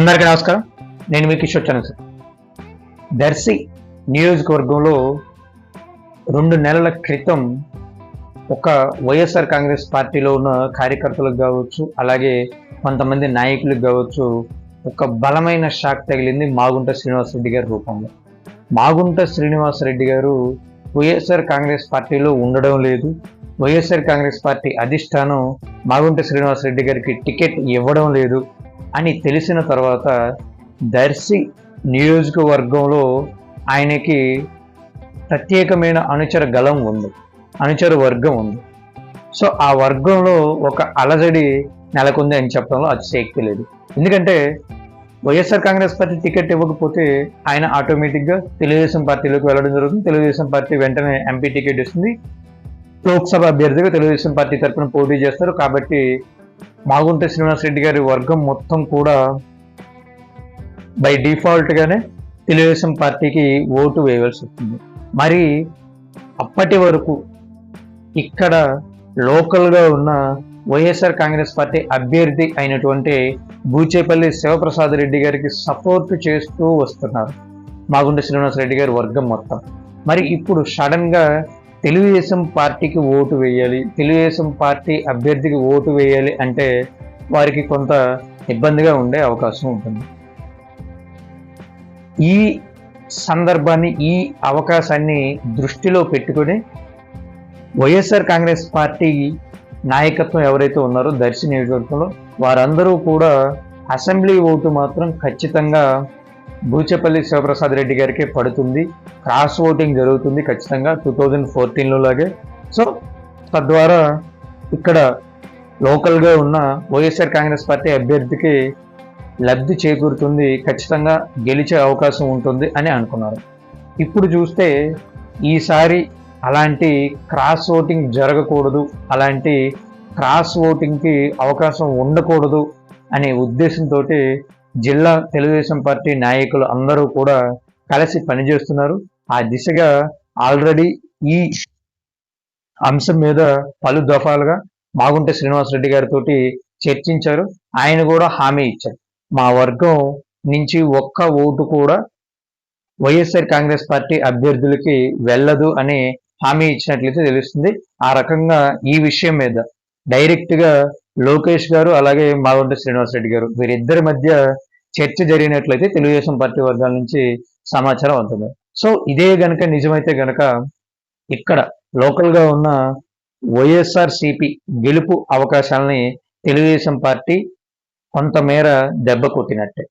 అందరికీ నమస్కారం. నేను మీ కిషోర్ వచ్చాను సార్. దర్శి నియోజకవర్గంలో రెండు నెలల క్రితం ఒక వైఎస్ఆర్ కాంగ్రెస్ పార్టీలో ఉన్న కార్యకర్తలకు కావచ్చు అలాగే కొంతమంది నాయకులకు కావచ్చు ఒక బలమైన షాక్ తగిలింది మాగుంట శ్రీనివాసరెడ్డి గారి రూపంలో. మాగుంట శ్రీనివాసరెడ్డి గారు వైఎస్ఆర్ కాంగ్రెస్ పార్టీలో ఉండడం లేదు. వైఎస్ఆర్ కాంగ్రెస్ పార్టీ అధిష్టానం మాగుంట శ్రీనివాసరెడ్డి గారికి టికెట్ ఇవ్వడం లేదు. అని తెలిసిన తర్వాత దర్శి నియోజకవర్గంలో ఆయనకి ప్రత్యేకమైన అనుచర గలం ఉంది అనుచర వర్గం ఉంది. సో ఆ వర్గంలో ఒక అలజడి నెలకొంది అని చెప్పడంలో అతిశయక్తి లేదు. ఎందుకంటే వైఎస్ఆర్ కాంగ్రెస్ పార్టీ టికెట్ ఇవ్వకపోతే ఆయన ఆటోమేటిక్గా తెలుగుదేశం పార్టీలోకి వెళ్ళడం జరుగుతుంది. తెలుగుదేశం పార్టీ వెంటనే ఎంపీ టికెట్ ఇస్తుంది. లోక్సభ అభ్యర్థిగా తెలుగుదేశం పార్టీ తరఫున పోటీ చేస్తారు. కాబట్టి మాగుంట శ్రీనివాసరెడ్డి గారి వర్గం మొత్తం కూడా బై డిఫాల్ట్గానే తెలుగుదేశం పార్టీకి ఓటు వేయవలసి వస్తుంది. మరి అప్పటి వరకు ఇక్కడ లోకల్గా ఉన్న వైఎస్ఆర్ కాంగ్రెస్ పార్టీ అభ్యర్థి అయినటువంటి బూచేపల్లి శివప్రసాద్ రెడ్డి గారికి సపోర్ట్ చేస్తూ వస్తున్నారు. మాగుంట శ్రీనివాసరెడ్డి గారి వర్గం మొత్తం. మరి ఇప్పుడు సడన్గా తెలుగుదేశం పార్టీకి ఓటు వేయాలి తెలుగుదేశం పార్టీ అభ్యర్థికి ఓటు వేయాలి అంటే వారికి కొంత ఇబ్బందిగా ఉండే అవకాశం ఉంటుంది. ఈ సందర్భాన్ని ఈ అవకాశాన్ని దృష్టిలో పెట్టుకొని వైఎస్ఆర్ కాంగ్రెస్ పార్టీ నాయకత్వం ఎవరైతే ఉన్నారో దర్శి నియోజకవర్గంలో వారందరూ కూడా అసెంబ్లీ ఓటు మాత్రం ఖచ్చితంగా బూచేపల్లి శివప్రసాద్ రెడ్డి గారికి పడుతుంది. క్రాస్ ఓటింగ్ జరుగుతుంది ఖచ్చితంగా టూ థౌజండ్ ఫోర్టీన్లో లాగే సో తద్వారా ఇక్కడ లోకల్గా ఉన్న వైఎస్ఆర్ కాంగ్రెస్ పార్టీ అభ్యర్థికి లబ్ధి చేకూరుతుంది ఖచ్చితంగా గెలిచే అవకాశం ఉంటుంది అని అనుకున్నారు. ఇప్పుడు చూస్తే ఈసారి అలాంటి క్రాస్ ఓటింగ్ జరగకూడదు అలాంటి క్రాస్ ఓటింగ్కి అవకాశం ఉండకూడదు అనే ఉద్దేశంతో జిల్లా తెలుగుదేశం పార్టీ నాయకులు అందరూ కూడా కలిసి పనిచేస్తున్నారు. ఆ దిశగా ఆల్రెడీ ఈ అంశం మీద పలు దఫాలుగా మాగుంట శ్రీనివాసరెడ్డి గారితో చర్చించారు. ఆయన కూడా హామీ ఇచ్చారు. మా వర్గం నుంచి ఒక్క ఓటు కూడా వైఎస్ఆర్ కాంగ్రెస్ పార్టీ అభ్యర్థులకి వెళ్ళదు అని హామీ ఇచ్చినట్లయితే తెలుస్తుంది. ఆ రకంగా ఈ విషయం మీద డైరెక్ట్గా లోకేష్ గారు అలాగే మాగుంట శ్రీనివాసరెడ్డి గారు వీరిద్దరి మధ్య చర్చ జరిగినట్లయితే తెలుగుదేశం పార్టీ వర్గాల నుంచి సమాచారం అవుతుంది. సో ఇదే గనక నిజమైతే గనక ఇక్కడ లోకల్గా ఉన్న వైఎస్ఆర్ సిపి గెలుపు అవకాశాలని తెలుగుదేశం పార్టీ కొంతమేర దెబ్బ కొట్టినట్టే.